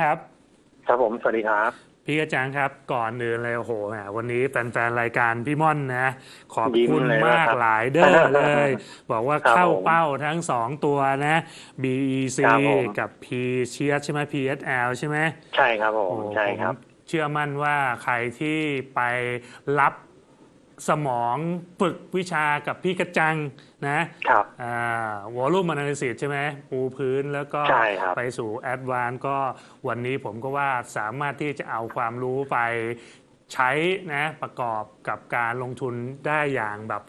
ครับ ครับผมสวัสดีครับ พี่กระจังครับ ก่อนอื่นเลยโอ้โหแหมวันนี้แฟนๆรายการพี่ม่อนนะ ขอบยิ้มคุณเลยมากนะครับหลายเด้อเลย บอกว่าครับเข้าผมเป้าทั้งสองตัวนะ BEC ครับผมกับ P เชียใช่ไหม PSL ใช่ไหมใช่ครับผมโอ้ใช่ครับผมเชื่อมั่นว่าใครที่ไปรับ สมองฝึกวิชากับพี่กระจังนะครับอ่าวอลลุ่มอนาลิซิสใช่ไหมปูพื้นแล้วก็ใช่ครับ ไปสู่แอดวานก็วันนี้ผมก็ว่าสามารถที่จะเอาความรู้ไปใช้นะประกอบกับการลงทุนได้อย่างแบบ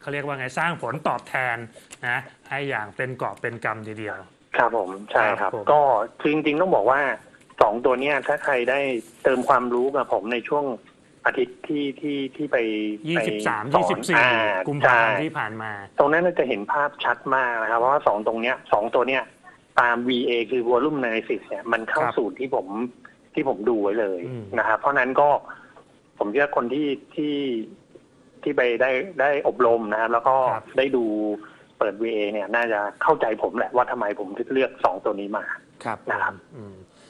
เขาเรียกว่าไงสร้างผลตอบแทนนะให้อย่างเป็นกอบเป็นกำทีเดียว ครับผมใช่ครับครับผม ก็คือจริงๆต้องบอกว่าสองตัวเนี้ยถ้าใครได้เติมความรู้กับผมในช่วง อาทิตย์ที่ที่ที่ไปไป23สอนอ่า24กุมภาพันธ์ใช่ที่ผ่านมา ตรงนั้นเราจะเห็นภาพชัดมากนะครับ เพราะว่าสองตรงเนี้ยสองตัวเนี้ยตาม VA คือ Volume Analysis เนี่ยมันเข้าครับสูตรที่ผมที่ผมดูไว้เลยอืมนะครับ เพราะฉะนั้นก็ผมเชื่อคนที่ที่ที่ไปได้ได้อบรมนะครับ แล้วก็ได้ดูเปิด VA เนี่ย น่าจะเข้าใจผมแหละว่าทำไมผมถึงเลือกสองตัวนี้มาครับนะครับอื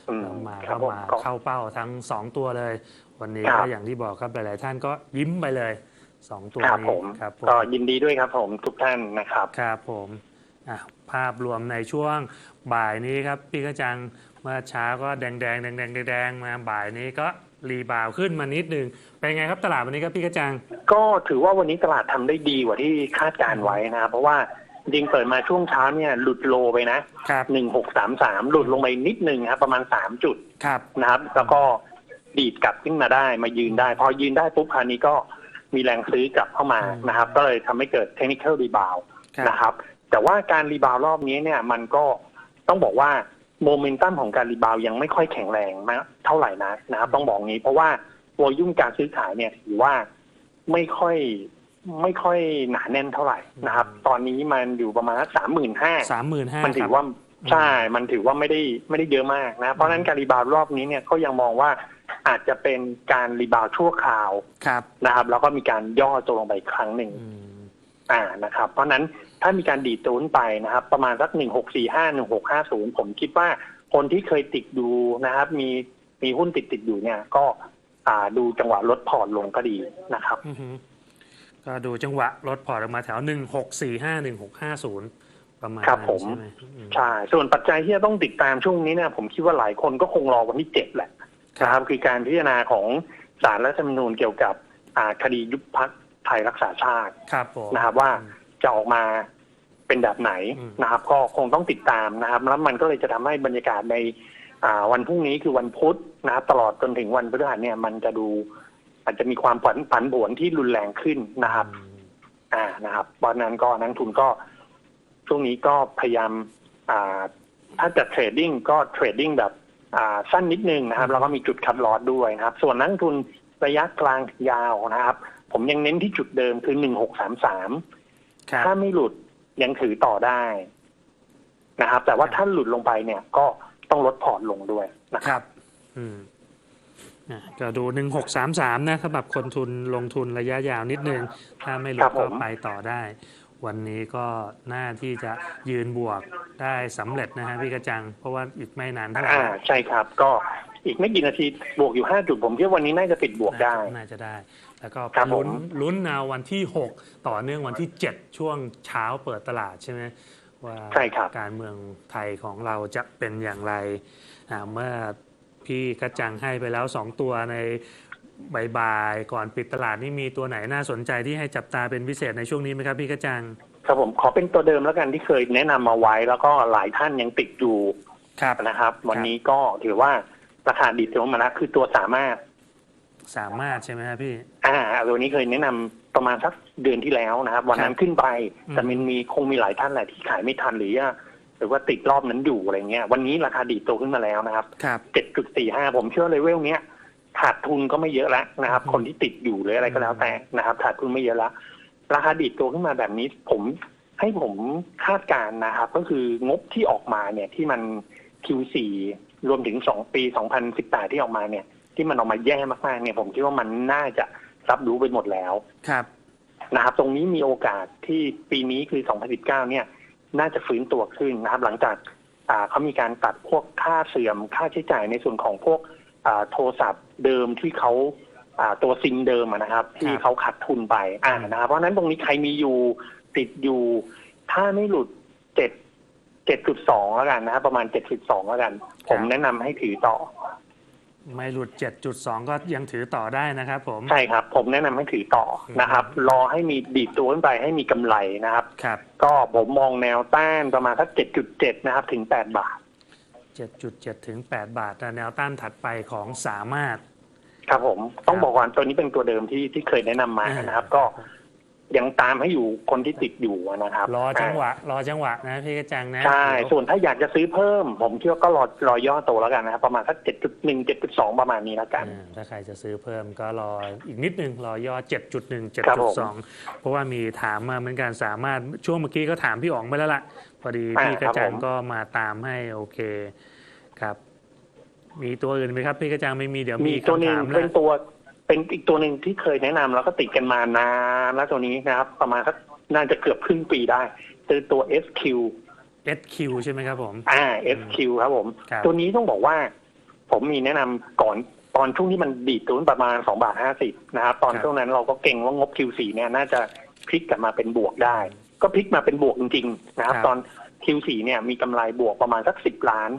มอืมแล้วมาครัก็บผมมาก็เข้าเป้าทั้งสองตัวเลย วันนี้ครัก็บ อย่างที่บอกครับหลาย ๆ ท่านก็ยิ้มไปเลยสองตัวครับนี้ผมครับผม ก็ยินดีด้วยครับผมทุกท่านนะครับ ครับผมอะภาพรวมในช่วงบ่ายนี้ครับ พี่กระจังเมื่อเช้าก็แดงแดงแดงแดงแดงๆมาบ่ายนี้ก็รีบาวด์ขึ้นมานิดหนึ่งเป็นไงครับตลาดวันนี้ครับพี่กระจัง ก็ถือว่าวันนี้ตลาดทำได้ดีกว่าที่คาดการไว้นะครับเพราะว่า จริงเปิดมาช่วงเช้าเนี่ยหลุดโลไปนะครับหนึ่งหกสามสามหลุดลงไปนิดนึงครับประมาณสามจุดครับนะครับ แล้วก็ดีดกลับขึ้นมาได้มายืนได้ พอยืนได้ปุ๊บคราวนี้ก็มีแรงซื้อกลับเข้ามาอืมนะครับ ก็เลยทำให้เกิดเทคนิค a l รีบาวครับนะครับ แต่ว่าการรีบาวรอบนี้เนี่ยมันก็ต้องบอกว่าโมเมนตัมของการรีบาวยังไม่ค่อยแข็งแรงมากเท่าไหร่นะนะครับ ต้องบอกงี้ เพราะว่าวอลยุ่มการซื้อขายเนี่ยถือว่าไม่ค่อย ไม่ค่อยหนาแน่นเท่าไหร่นะครับ ตอนนี้มันอยู่ประมาณสามหมื่นห้าสามหมื่นห้ามันถือว่าใช่ มันถือว่าไม่ได้ไม่ได้เยอะมากนะ เพราะฉะนั้นการรีบาวด์รอบนี้เนี่ยก็ยังมองว่าอาจจะเป็นการรีบาวด์ชั่วคราวครับนะครับ แล้วก็มีการย่อตัวลงไปอีกครั้งหนึ่งอืมอ่านะครับ เพราะฉะนั้นถ้ามีการดีดตัวขึ้นไปนะครับ ประมาณสักหนึ่งหกสี่ห้าหนึ่งหกห้าศูนย์ผมคิดว่าคนที่เคยติดดูนะครับ มีมีหุ้นติดติดๆอยู่เนี่ย ก็อ่าดูจังหวะลดพอร์ตลงก็ดีนะครับอือฮึ ก็ดูจังหวะลดพอร์ตออกมาแถวหนึ่งหกสี่ห้าหนึ่งหกห้าศูนย์ประมาณครับนั้นผมใช่ไหมอืมใช่ส่วนปัจจัยที่จะต้องติดตามช่วงนี้เนี่ยผมคิดว่าหลายคนก็คงรอวันที่เจ็ดแหละนะครับคือการพิจารณาของศาลรัฐธรรมนูญเกี่ยวกับอ่าคดียุบพักไทยรักษาชาติครับผมนะครับว่าจะออกมาเป็นแบบไหนอืมนะครับ ก็คงต้องติดตามนะครับแล้วมันก็เลยจะทำให้บรรยากาศในอ่าวันพรุ่งนี้คือวันพุธนะครับตลอดจนถึงวันพฤหัสเนี่ยมันจะดู อาจจะมีความผันผันผวนที่รุนแรงขึ้นนะครับอืมอ่านะครับวันนั้นก็นักทุนก็ช่วงนี้ก็พยายามอ่าถ้าจะเทรดดิ้งก็เทรดดิ้งแบบอ่าสั้นนิดนึงนะครับ แล้วก็มีจุดคัดลอสด้วยนะครับ ส่วนนักทุนระยะกลางถึงยาวนะครับ ผมยังเน้นที่จุดเดิมคือหนึ่งหกสามสามครับถ้าไม่หลุดยังถือต่อได้นะครับ แต่ว่าถ้าหลุดลงไปเนี่ยก็ต้องลดพอร์ตลงด้วยนะคครับรับ อืมอะ ก็ดูหนึ่งหกสามสามนะสำหรับคนทุนลงทุนระยะยาวนิดนึง ถ้าไม่หลุครัดบผก็มไปต่อได้ วันนี้ก็น่าที่จะยืนบวกได้สำเร็จนะฮะพี่กระจัง เพราะว่าอีกไม่นานเท่าไหร่อ่าใช่ครับก็อีกไม่กี่นาทีบวกอยู่ห้าจุดผมคิดว่าวันนี้น่าจะปิดบวกได้ น่าจะได้ แล้วก็ครับผมลุ้นลุ้นเอาวันที่ 6 ต่อเนื่องวันที่ 7 ช่วงเช้าเปิดตลาดใช่ไหมว่าใช่ครับการเมืองไทยของเราจะเป็นอย่างไรอ่าเมื่อ พี่กระจังให้ไปแล้ว 2 ตัวในบ่ายๆก่อนปิดตลาดนี่มีตัวไหนน่าสนใจที่ให้จับตาเป็นพิเศษในช่วงนี้ไหมครับพี่กระจังครับผมขอเป็นตัวเดิมแล้วกันที่เคยแนะนำมาไว้ แล้วก็หลายท่านยังติดอยู่ครับนะครับ วันนี้ก็ถือว่าราคาดีดตัวมาแล้วคือตัวสามารถ สามารถใช่ไหมครับพี่ อ่าตัวนี้เคยแนะนำประมาณสักเดือนที่แล้วนะครับ วันนั้นขึ้นไปอืมแต่มันมีคงมีหลายท่านแหละที่ขายไม่ทันหรือว่าห รือว่าติดรอบนั้นอยู่อะไรเงี้ย วันนี้ราคาดีดตัวขึ้นมาแล้วนะครับครับ เจ็ดจุดสี่ห้าผมเชื่อเลยเวลเนี้ยขาดทุนก็ไม่เยอะแล้วนะครับอืมคนที่ติดอยู่หรืออะไรก็แล้วแต่นะครับขาดทุนไม่เยอะแล้วราคาดีดตัวขึ้นมาแบบนี้ ผมให้ผมคาดการณ์นะครับ ก็คืองบที่ออกมาเนี่ยที่มัน Q4 รวมถึงสองปี 2018 ที่ออกมาเนี่ย ที่มันออกมาแย่มากๆเนี่ย ผมคิดว่ามันน่าจะรับรู้ไปหมดแล้วครับ นะครับ ตรงนี้มีโอกาสที่ปีนี้คือ 2019 เนี่ย น่าจะฟื้นตัวขึ้นนะครับ หลังจากอ่าเขามีการตัดพวกค่าเสื่อมค่าใช้จ่ายในส่วนของพวกอ่าโทรศัพท์เดิมที่เขาอ่าตัวซิมเดิมอะนะครับ ที่เขาขาดทุนไปอ่านะครับ เพราะฉะนั้นตรงนี้ใครมีอยู่ติดอยู่ ถ้าไม่หลุดเจ็ดเจ็ดจุดสองแล้วกันนะครับประมาณเจ็ดจุดสองแล้วกัน ผมแนะนำให้ถือต่อ ไม่หลุด 7.2 ก็ยังถือต่อได้นะครับผม ใช่ครับ ผมแนะนำให้ถือต่อนะครับ รอให้มีดีดตัวขึ้นไปให้มีกำไรนะครับ ครับ ก็ผมมองแนวต้านประมาณสักเจ็ดจุดเจ็ดนะครับ ถึงแปดบาท 7.7 ถึง 8 บาทแต่แนวต้านถัดไปของสามารถ ครับผม ต้องครับบอกก่อนตัวนี้เป็นตัวเดิมที่ที่เคยแนะนำมานะครับ ก็ ยังตามให้อยู่คนที่ติดอยู่นะครับ รอจังหวะ รอจังหวะนะพี่กระจังนะใช่เดี๋ยวส่วนถ้าอยากจะซื้อเพิ่ม ผมคิดว่าก็รอรอย่อตัวแล้วกันนะครับประมาณสักเจ็ดจุดหนึ่งเจ็ดจุดสองประมาณนี้แล้วกันอ่าถ้าใครจะซื้อเพิ่มก็รออีกนิดนึงรอย่อ7.1ครับผม7.2เพราะว่ามีถามมาเหมือนกันสามารถช่วงเมื่อกี้ก็ถามพี่อ๋องไปแล้วล่ะ พอดีอ่าพี่กระจัครังบผมก็มาตามให้โอเคครับ มีตัวอื่นไหมครับพี่กระจังไม่มีเดี๋ยวมีมีตัวหนึ่งคำถามเป็นนะตัว เป็นอีกตัวหนึ่งที่เคยแนะนำแล้วก็ติดกันมานานแล้วตัวนี้นะครับ ประมาณสักน่าจะเกือบครึ่งปีได้คือตัว SQ SQ ใช่ไหมครับผมอ่า SQ ครับผมครับตัวนี้ต้องบอกว่า ผมมีแนะนำก่อนตอนช่วงที่มันดีดตัวประมาณสองบาทห้าสิบนะครับ ตอนช่วงนั้นเราก็เก่งว่างบ Q4 เนี่ยน่าจะพลิกกลับมาเป็นบวกได้ ก็พลิกมาเป็นบวกจริงๆนะครับ ตอน Q4 เนี่ยมีกำไรบวกประมาณสักสิบล้าน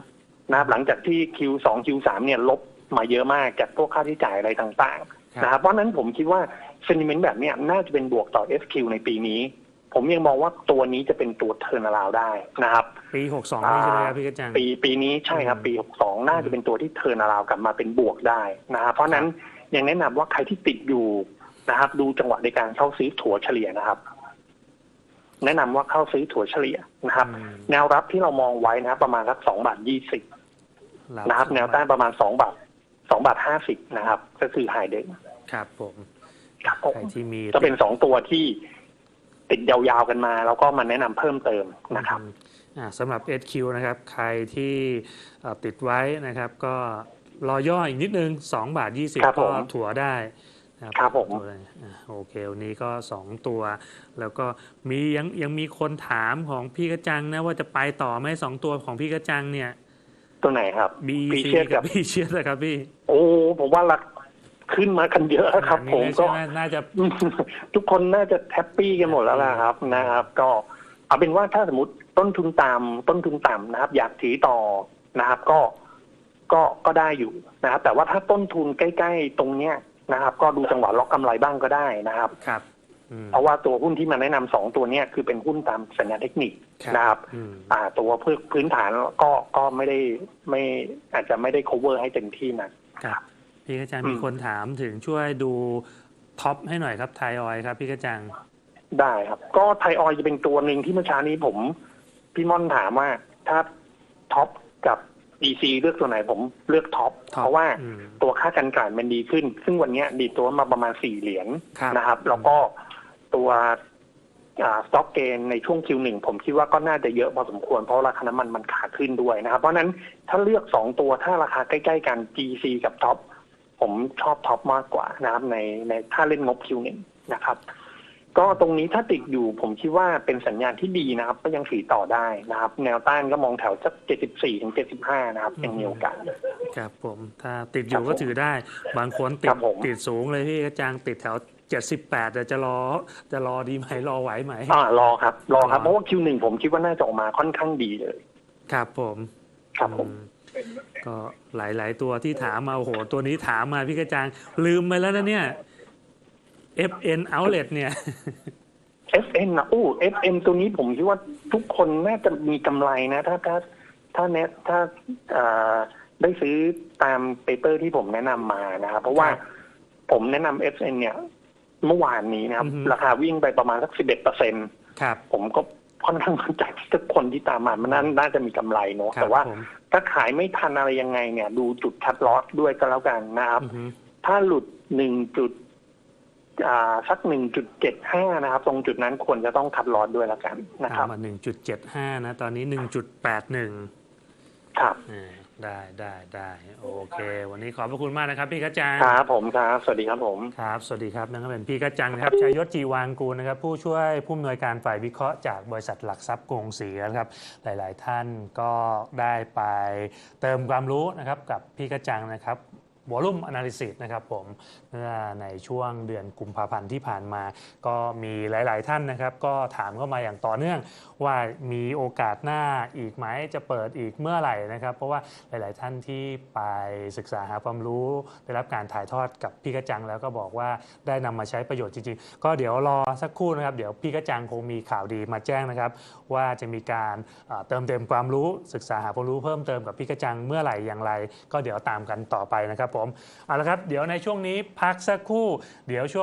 นะครับหลังจากที่ Q2 Q3 เนี่ยลบมาเยอะมากจากพวกค่าใช้จ่ายอะไรต่างๆ นะครับเพราะฉะนั้นผมคิดว่าเซนิเมนต์แบบเนี้ยน่าจะเป็นบวกต่อ SQ ในปีนี้ ผมยังมองว่าตัวนี้จะเป็นตัวเทิร์นาราวได้นะครับ ปี 62 นี่ใช่ไหมครับพี่กระจังปีปีนี้ใช่ครับ ปี 62 น่าจะเป็นตัวที่เทิร์นาราวกลับมาเป็นบวกได้นะครับเพราะฉะนั้นยังแนะนำว่าใครที่ติดอยู่นะครับ ดูจังหวะในการเข้าซื้อถั่วเฉลี่ยนะครับ แนะนำว่าเข้าซื้อถั่วเฉลี่ยนะครับอืมแนวรับที่เรามองไว้นะครับ ประมาณสักสองบาทยี่สิบนะครับ แนวต้านประมาณสองบาท สองบาทห้าสิบนะครับ ก็คือไฮเดนครับผมครับผมใครที่มีก็เป็นสองตัวที่ติดยาวๆกันมา แล้วก็มาแนะนำเพิ่มเติมนะครับอืมอ่าสำหรับ SQ นะครับ ใครที่เอ่อติดไว้นะครับ ก็รอย่ออีกนิดนึง 2 บาท 20ครับผก็มถั่วได้นะครับครับผมถั่วได้อ่าโอเควันนี้ก็ 2 ตัว แล้วก็มียังยังมีคนถามของพี่กระจังนะว่าจะไปต่อไหมสองตัวของพี่กระจังเนี่ย ตัวไหนครับ BC เชียกักับบพี่เชียนะครับพี่ โอ้ผมว่ารักขึ้นมากันเยอะครับอันผนี้มเลยก็ใช่ไหมน่าจะ ทุกคนน่าจะแฮปปี้กันหมดแล้วล่ะครับนะครับ ก็เอาเป็นว่าถ้าสมมติต้นทุนต่ำต้นทุนต่ำนะครับ อยากถือต่อนะครับ ก็ก็ก็ได้อยู่นะครับ แต่ว่าถ้าต้นทุนใกล้ ๆ ตรงเนี้ยนะครับ ก็ดูจังหวะล็อกกำไรบ้างก็ได้นะครับครับอืม เพราะว่าตัวหุ้นที่มาแนะนำสองตัวเนี้ยคือเป็นหุ้นตามสัญญาณเทคนิคครับนะครับอืมอ่าตัวเพื่อพื้นฐานก็ก็ไม่ได้ไม่อาจจะไม่ได้ cover ให้เต็มที่นะครับพี่กระจังอืมมีคนถามถึงช่วยดูท็อปให้หน่อยครับไทยออยครับ พี่กระจังได้ครับ ก็ไทยออยจะเป็นตัวหนึ่งที่เมื่อเช้านี้ผม พี่ม่อนถามว่าถ้าท็อปกับ EC เลือกตัวไหนผมเลือกท็อปท็อปเพราะว่าอืมตัวค่ากันกลั่นมันดีขึ้น ซึ่งวันเนี้ยดีดตัวมาประมาณสี่เหรียญครับนะครับ แล้วก็ ตัวสต็อกเกนในช่วง Q1 ผมคิดว่าก็น่าจะเยอะพอสมควรเพราะราคาน้ำมันมันขาขึ้นด้วยนะครับ เพราะฉะนั้นถ้าเลือกสองตัวถ้าราคาใกล้ ๆ กัน GC กับท็อปผมชอบท็อปมากกว่านะครับในในถ้าเล่นงบ Q1 นะครับ ก็ตรงนี้ถ้าติดอยู่ผมคิดว่าเป็นสัญญาณที่ดีนะครับ ก็ยังถือต่อได้นะครับ แนวต้านก็มองแถวสัก 74ถึง75 นะครับยังมีโอกาสครับผมถ้าติดอครัยู่บก็ผมถือได้ บางคนติครัดบผมติดสูงเลยพี่กระจังติดแถว 78แต่จะรอจะรอดีไหมรอไหวไหมอ่ารอครับ รอครับรอเพราะว่า Q1 ผมคิดว่าน่าจะออกมาค่อนข้างดีเลย ครับผม ครับผมอืมก็หลาย ๆ ตัวที่ถามมาโอ้โห ตัวนี้ถามมาพี่กระจังลืมไปแล้วนะเนี่ย FN Outlet เนี่ย FN นะอู้ FN ตัวนี้ผมคิดว่าทุกคนน่าจะมีกำไรนะ ถ้าถ้าถ้าเน็ตถ้าเอ่อได้ซื้อตามเปเปอร์ที่ผมแนะนำมานะครับ เพราะว่าครับผมแนะนำ FN เนี่ย เมื่อวานนี้นะครับ อือฮึ ราคาวิ่งไปประมาณสัก11เปอร์เซ็นครับ ผมก็ค่อนข้างมั่นใจที่ทุกคนที่ตามมามันน่าน่าจะมีกำไรเนอะครับแต่ว่าผมถ้าขายไม่ทันอะไรยังไงเนี่ย ดูจุดคัดลอสด้วยก็แล้วกันนะครับ อือฮึ ถ้าหลุดหนึ่งจุดอ่าสักหนึ่งจุดเจ็ดห้านะครับ ตรงจุดนั้นควรจะต้องคัดลอสด้วยแล้วกันนะครับเอามา1.75 นะ ตอนนี้ 1.81 ครับ อ่า ได้ได้ได้โอเค วันนี้ขอบพระคุณมากนะครับ พี่กระจังครับผมครับ สวัสดีครับผมครับ สวัสดีครับนั่นก็เป็นพี่กระจังนะครับชัยยศจีวางกูลนะครับ ผู้ช่วยผู้อำนวยการฝ่ายวิเคราะห์จากบริษัทหลักทรัพย์กรุงศรีนะครับ หลาย ๆ ท่านก็ได้ไปเติมความรู้นะครับกับพี่กระจังนะครับ วอลุ่ม Analysis นะครับผมเมื่อในช่วงเดือนกุมภาพันธ์ที่ผ่านมา ก็มีหลาย ๆ ท่านนะครับ ก็ถามเข้ามาอย่างต่อเนื่อง ว่ามีโอกาสหน้าอีกไหมจะเปิดอีกเมื่อไหร่นะครับ เพราะว่าหลาย ๆ ท่านที่ไปศึกษาหาความรู้ ได้รับการถ่ายทอดกับพี่กระจังแล้วก็บอกว่าได้นำมาใช้ประโยชน์จริง ๆ ก็เดี๋ยวรอสักครู่นะครับเดี๋ยวพี่กระจังคงมีข่าวดีมาแจ้งนะครับ ว่าจะมีการเติมเต็มความรู้ศึกษาหาความรู้เพิ่มเติมกับพี่กระจังเมื่อไหร่อย่างไร ก็เดี๋ยวตามกันต่อไปนะครับผมเอาละครับ เดี๋ยวในช่วงนี้พักสักครู่เดี๋ยวช่วง